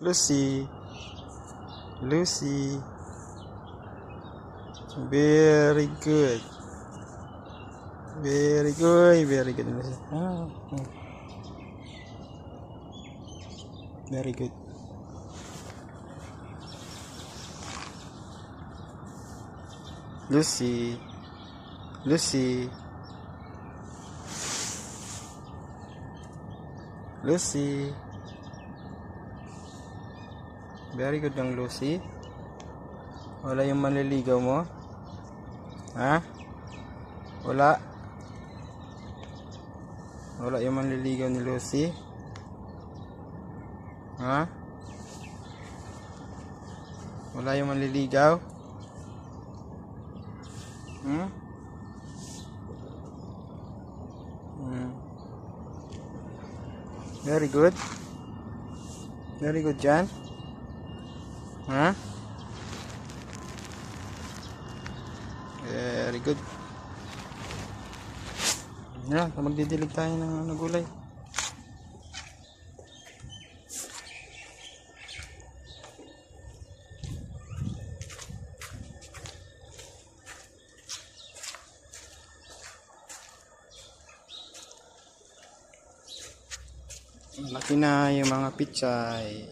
Lucy. Lucy. Very good. Very good. Very good. Lucy. Ah, ah. Very good. Lucy. Lucy. Lucy. Very good ang Lucy. Wala yung manliligaw mo? Ha? Wala. Wala yung manliligaw ni Lucy? Ha? Wala yung manliligaw? Hmm? Hmm. Very good. Very good, Jan. Ha? Very good. Yan, magdidilig tayo ng ano, gulay. Laki na yung mga pichay.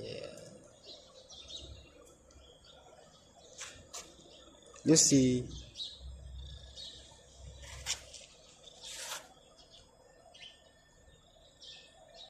Lucy.